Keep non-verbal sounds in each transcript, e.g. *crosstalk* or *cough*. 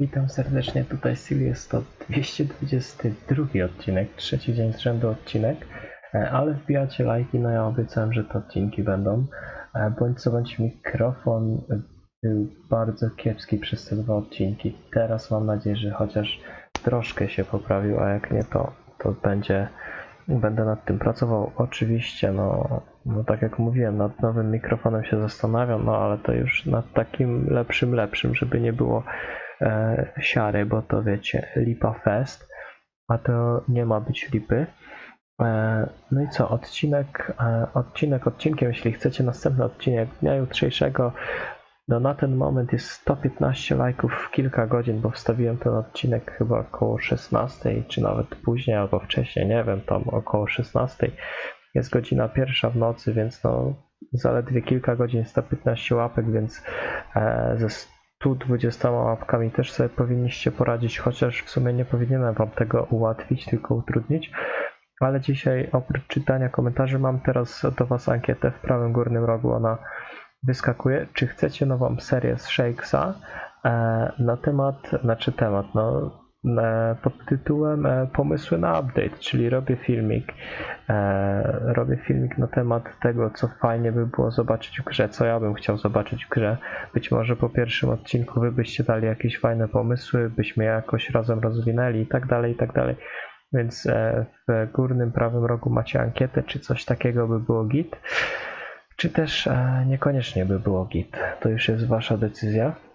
Witam serdecznie, tutaj jest to 222 odcinek, trzeci dzień z rzędu odcinek, e, ale wbijacie lajki, no ja obiecałem, że te odcinki będą. E, Bądź co bądź mikrofon był bardzo kiepski przez te dwa odcinki. Teraz mam nadzieję, że chociaż troszkę się poprawił, a jak nie to, to będzie, będę nad tym pracował. Oczywiście, no, no tak jak mówiłem, nad nowym mikrofonem się zastanawiam, no ale to już nad takim lepszym, lepszym, żeby nie było e, siary, bo to wiecie, lipa fest, a to nie ma być lipy. E, no i co, odcinek, e, odcinek odcinkiem, jeśli chcecie następny odcinek dnia jutrzejszego, no na ten moment jest 115 lajków w kilka godzin, bo wstawiłem ten odcinek chyba około 16, czy nawet później, albo wcześniej, nie wiem, tam około 16. Jest godzina pierwsza w nocy, więc no zaledwie kilka godzin 115 łapek, więc e, ze 120 łapkami też sobie powinniście poradzić, chociaż w sumie nie powinienem wam tego ułatwić, tylko utrudnić. Ale dzisiaj oprócz czytania komentarzy mam teraz do was ankietę w prawym górnym rogu, ona wyskakuje. Czy chcecie nową serię z Shakesa e, na temat, znaczy temat, no pod tytułem e, Pomysły na update, czyli robię filmik. E, robię filmik na temat tego, co fajnie by było zobaczyć w grze, co ja bym chciał zobaczyć w grze. Być może po pierwszym odcinku wy byście dali jakieś fajne pomysły, byśmy jakoś razem rozwinęli i tak dalej, i tak dalej. Więc e, w górnym prawym rogu macie ankietę, czy coś takiego by było git, czy też e, niekoniecznie by było git. To już jest wasza decyzja.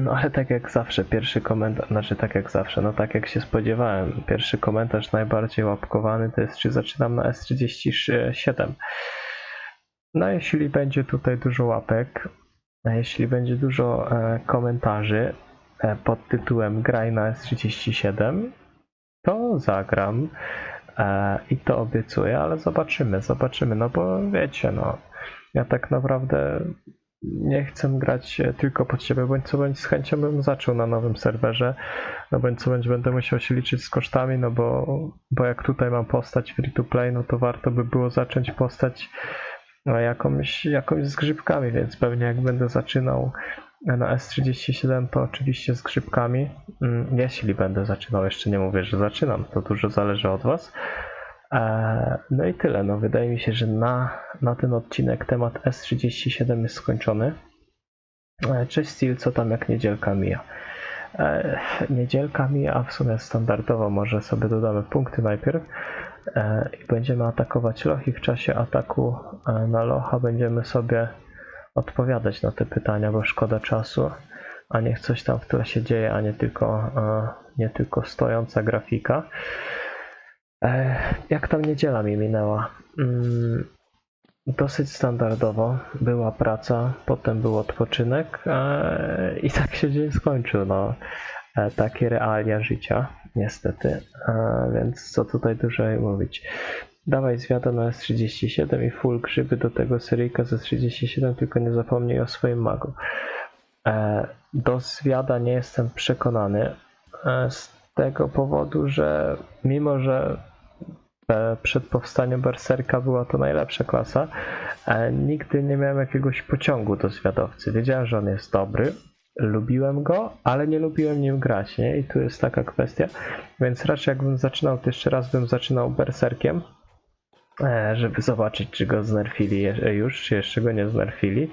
No ale tak jak zawsze, pierwszy komentarz, znaczy tak jak zawsze, no tak jak się spodziewałem, pierwszy komentarz najbardziej łapkowany to jest, czy zaczynam na S37. No jeśli będzie tutaj dużo łapek, jeśli będzie dużo e, komentarzy e, pod tytułem Graj na S37, to zagram e, i to obiecuję, ale zobaczymy, zobaczymy, no bo wiecie, no ja tak naprawdę nie chcę grać tylko pod siebie, bądź co bądź z chęcią bym zaczął na nowym serwerze, no bądź co bądź będę musiał się liczyć z kosztami, no bo, bo jak tutaj mam postać free to play, no to warto by było zacząć postać no, jakąś, jakąś z grzybkami, więc pewnie jak będę zaczynał na S37 to oczywiście z grzybkami, Mm, jeśli będę zaczynał, jeszcze nie mówię, że zaczynam, to dużo zależy od Was. E, No i tyle. No, wydaje mi się, że na, na ten odcinek temat S37 jest skończony. E, Cześć Steel, co tam jak niedzielka mija? E, Niedzielka mija, a w sumie standardowo może sobie dodamy punkty najpierw i będziemy atakować loch w czasie ataku na locha będziemy sobie odpowiadać na te pytania, bo szkoda czasu, a niech coś tam w tle się dzieje, a nie tylko, nie tylko stojąca grafika. Jak tam niedziela mi minęła? Mm, Dosyć standardowo. Była praca, potem był odpoczynek e, i tak się dzień skończył. No. E, Takie realia życia, niestety. E, Więc co tutaj dłużej mówić. Dawaj zwiada na S37 i full grzyby do tego seryjka ze 37, tylko nie zapomnij o swoim magu. Do zwiada nie jestem przekonany z tego powodu, że mimo, że e, przed powstaniem Berserka była to najlepsza klasa, e, nigdy nie miałem jakiegoś pociągu do zwiadowcy. Wiedziałem, że on jest dobry, lubiłem go, ale nie lubiłem nim grać, nie? I tu jest taka kwestia. Więc raczej jakbym zaczynał, to jeszcze raz bym zaczynał Berserkiem, e, żeby zobaczyć, czy go znerfili już, czy jeszcze go nie znerfili.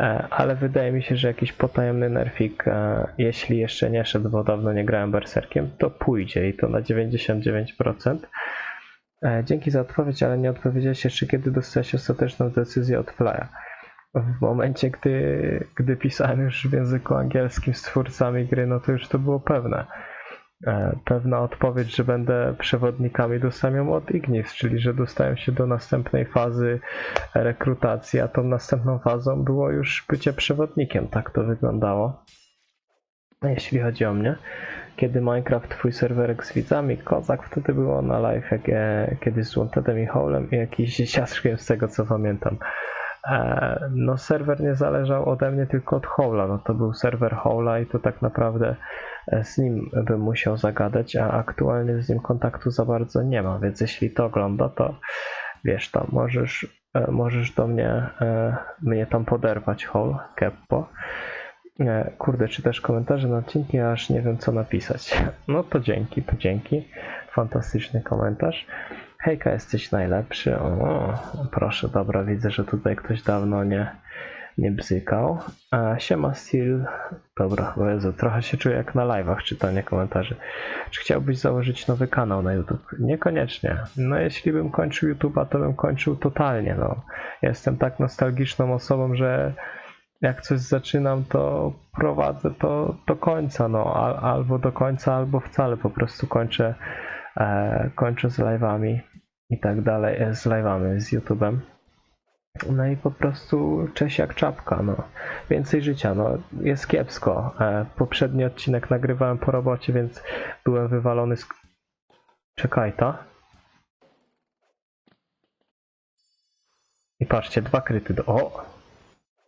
E, Ale wydaje mi się, że jakiś potajemny nerfik, e, jeśli jeszcze nie szedł, bo dawno nie grałem Berserkiem, to pójdzie i to na 99%. E, Dzięki za odpowiedź, ale nie odpowiedziałeś jeszcze, kiedy dostałeś ostateczną decyzję od Flya. W momencie, gdy, gdy pisałem już w języku angielskim z twórcami gry, no to już to było pewne. E, Pewna odpowiedź, że będę przewodnikami dostałem od Ignis, czyli że dostałem się do następnej fazy rekrutacji, a tą następną fazą było już bycie przewodnikiem. Tak to wyglądało. Jeśli chodzi o mnie. Kiedy Minecraft twój serwerek z widzami, kozak wtedy było na live, jak, e, kiedyś z Wantedem i Howlem i jakiś dzieciaszkiem z tego co pamiętam. E, No serwer nie zależał ode mnie tylko od Howla, no to był serwer Howla i to tak naprawdę z nim bym musiał zagadać, a aktualnie z nim kontaktu za bardzo nie ma, więc jeśli to ogląda, to wiesz tam, możesz, e, możesz do mnie, e, mnie tam poderwać Howl, Keppo. Nie, kurde, czytasz komentarze na odcinki, aż nie wiem co napisać. No to dzięki, to dzięki. Fantastyczny komentarz. Hejka, jesteś najlepszy. O, proszę, dobra, widzę, że tutaj ktoś dawno nie, nie bzykał. A, siema Steel. Dobra, Jezu, trochę się czuję jak na live'ach czytanie komentarzy. Czy chciałbyś założyć nowy kanał na YouTube? Niekoniecznie. No jeśli bym kończył YouTube'a, to bym kończył totalnie, no. Jestem tak nostalgiczną osobą, że jak coś zaczynam, to prowadzę to do końca, no. Al, albo do końca, albo wcale. Po prostu kończę, e, kończę z live'ami i tak dalej, e, z live'ami, z YouTube'em. No i po prostu cześć jak czapka, no. Więcej życia, no. Jest kiepsko. E, poprzedni odcinek nagrywałem po robocie, więc byłem wywalony z... Czekaj, ta? I patrzcie, dwa kryty do... O!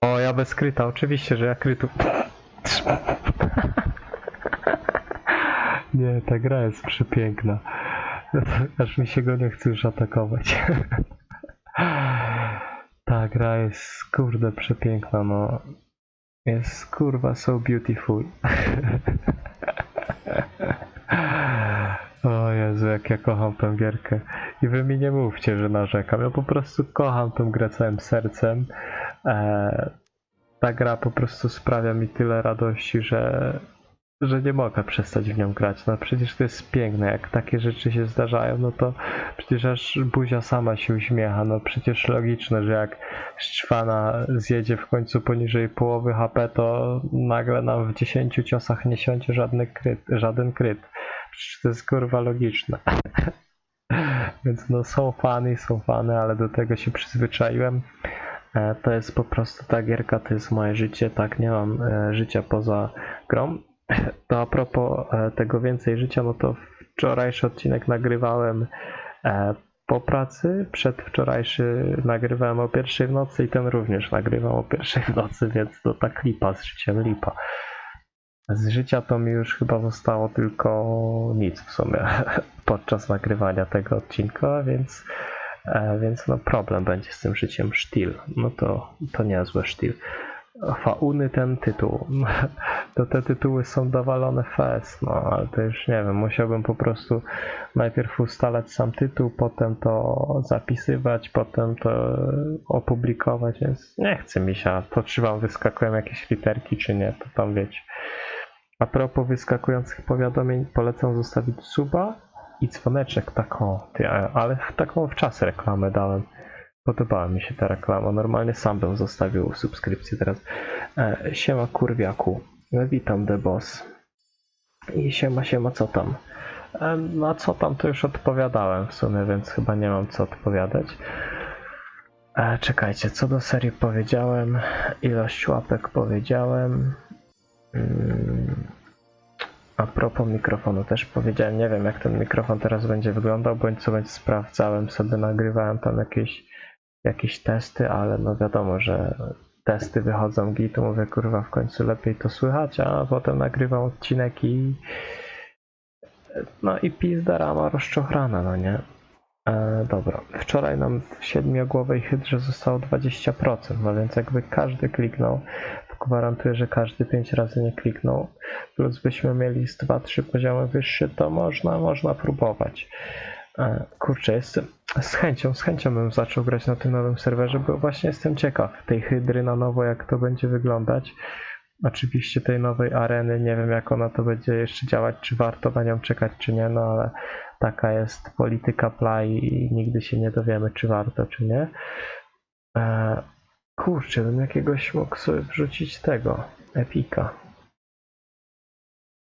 O, ja bez kryta, oczywiście, że ja krytu... *laughs* Nie, ta gra jest przepiękna. Aż mi się go nie chce już atakować. *laughs* Gra jest kurde przepiękna, no. Jest kurwa so beautiful. *laughs* O Jezu, jak ja kocham tę gierkę. I wy mi nie mówcie, że narzekam. Ja po prostu kocham tę grę całym sercem. E, ta gra po prostu sprawia mi tyle radości, że, że nie mogę przestać w nią grać. No przecież to jest piękne, jak takie rzeczy się zdarzają, no to przecież aż buzia sama się uśmiecha. No przecież logiczne, że jak Szczwana zjedzie w końcu poniżej połowy HP, to nagle nam w 10 ciosach nie siądzie żadny kryt, żaden kryt. Przecież to jest kurwa logiczne. *laughs* Więc no są fany, są fany, ale do tego się przyzwyczaiłem. E, To jest po prostu ta gierka, to jest moje życie, tak, nie mam e, życia poza grą. To a propos e, tego więcej życia, no to wczorajszy odcinek nagrywałem e, po pracy, przedwczorajszy nagrywałem o pierwszej w nocy i ten również nagrywam o pierwszej w nocy, więc to tak lipa z życiem, lipa. Z życia to mi już chyba zostało tylko nic w sumie *laughs* podczas nagrywania tego odcinka, więc, e, więc no problem będzie z tym życiem sztil. No to, to niezłe sztil. Fauny ten tytuł. *laughs* To te tytuły są dowalone fest, no ale to już nie wiem, musiałbym po prostu najpierw ustalać sam tytuł, potem to zapisywać, potem to opublikować, więc nie chce mi się, to czy wam wyskakują jakieś literki, czy nie, to tam wiecie. A propos wyskakujących powiadomień, polecam zostawić suba i dzwoneczek taką, ale taką w czas reklamę dałem. Podobała mi się ta reklama. Normalnie sam bym zostawił subskrypcję teraz. E, siema kurwiaku. Witam The Boss. I siema, siema, co tam? No co tam, to już odpowiadałem w sumie, więc chyba nie mam co odpowiadać. E, czekajcie, co do serii powiedziałem, ilość łapek powiedziałem. Mm, a propos mikrofonu też powiedziałem, nie wiem jak ten mikrofon teraz będzie wyglądał, bądź co bądź sprawdzałem sobie, nagrywałem tam jakieś, jakieś testy, ale no wiadomo, że testy wychodzą git, mówię kurwa w końcu lepiej to słychać, a potem nagrywam odcinek i no i pizda rama rozczochrana, no nie? E, dobra, wczoraj nam w siedmiogłowej hydrze zostało 20%, no więc jakby każdy kliknął, gwarantuję, że każdy 5 razy nie kliknął, plus byśmy mieli z 2-3 poziomy wyższe, to można, można próbować. E, kurczę, jestem z chęcią, z chęcią bym zaczął grać na tym nowym serwerze, bo właśnie jestem ciekaw tej hydry na nowo, jak to będzie wyglądać. Oczywiście tej nowej areny, nie wiem jak ona to będzie jeszcze działać, czy warto na nią czekać, czy nie, no ale taka jest polityka play i nigdy się nie dowiemy, czy warto, czy nie. E, kurczę, bym jakiegoś mógł sobie wrzucić tego, Epika.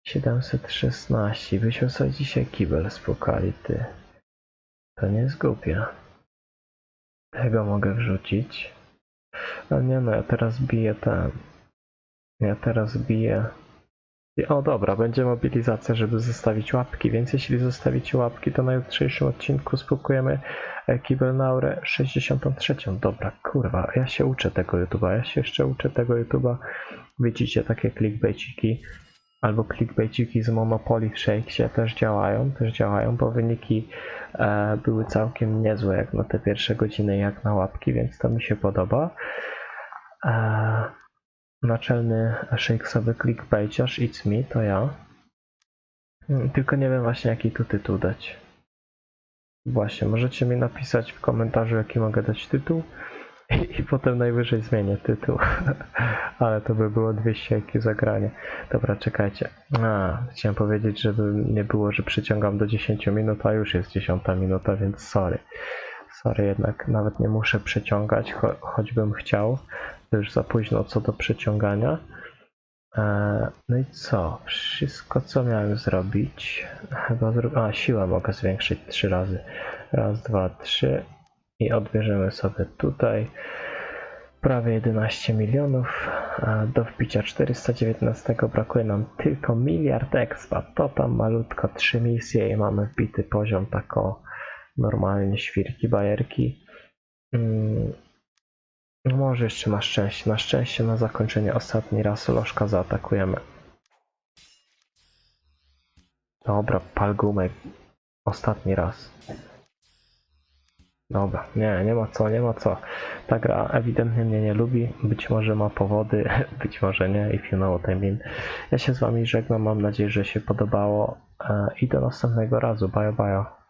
716, wysiął sobie dzisiaj kibel z ty. To nie jest głupie. Tego mogę wrzucić. Ale nie no, ja teraz biję ten. Ja teraz biję. O dobra, będzie mobilizacja, żeby zostawić łapki, więc jeśli zostawicie łapki, to na jutrzejszym odcinku spróbujemy e, Kibel na Aurę 63. Dobra, kurwa, ja się uczę tego YouTube'a, ja się jeszcze uczę tego YouTube'a. Widzicie, takie clickbaitiki albo clickbaitiki z Monopoly w Shakesie też działają, też działają, bo wyniki e, były całkiem niezłe jak na te pierwsze godziny, jak na łapki, więc to mi się podoba. E, naczelny shakesowy clickbaitiarz It's Me, to ja. Mm, Tylko nie wiem właśnie jaki tu tytuł dać. Właśnie, możecie mi napisać w komentarzu jaki mogę dać tytuł i, potem najwyżej zmienię tytuł. *laughs* Ale to by było 200 IQ zagranie. Dobra, czekajcie. A, chciałem powiedzieć, żeby nie było, że przyciągam do 10 minut, a już jest 10 minuta, więc sorry. Sorry, jednak nawet nie muszę przeciągać, cho choćbym chciał. To już za późno co do przeciągania. E, No i co? Wszystko co miałem zrobić. Chyba zro... A, siłę mogę zwiększyć trzy razy. Raz, dwa, trzy. I odbierzemy sobie tutaj prawie 11 milionów. Do wbicia 419 brakuje nam tylko miliard expa. To tam malutko 3 misje i mamy wbity poziom tako normalnie świrki, bajerki. Mm, no może jeszcze na szczęście. Na szczęście na zakończenie ostatni raz Lożka zaatakujemy. Dobra, pal gumek. Ostatni raz. Dobra, nie, nie ma co, nie ma co. Ta gra ewidentnie mnie nie lubi. Być może ma powody, *laughs* być może nie. If you know what I mean. Ja się z wami żegnam. Mam nadzieję, że się podobało. e, I do następnego razu. Bye bye.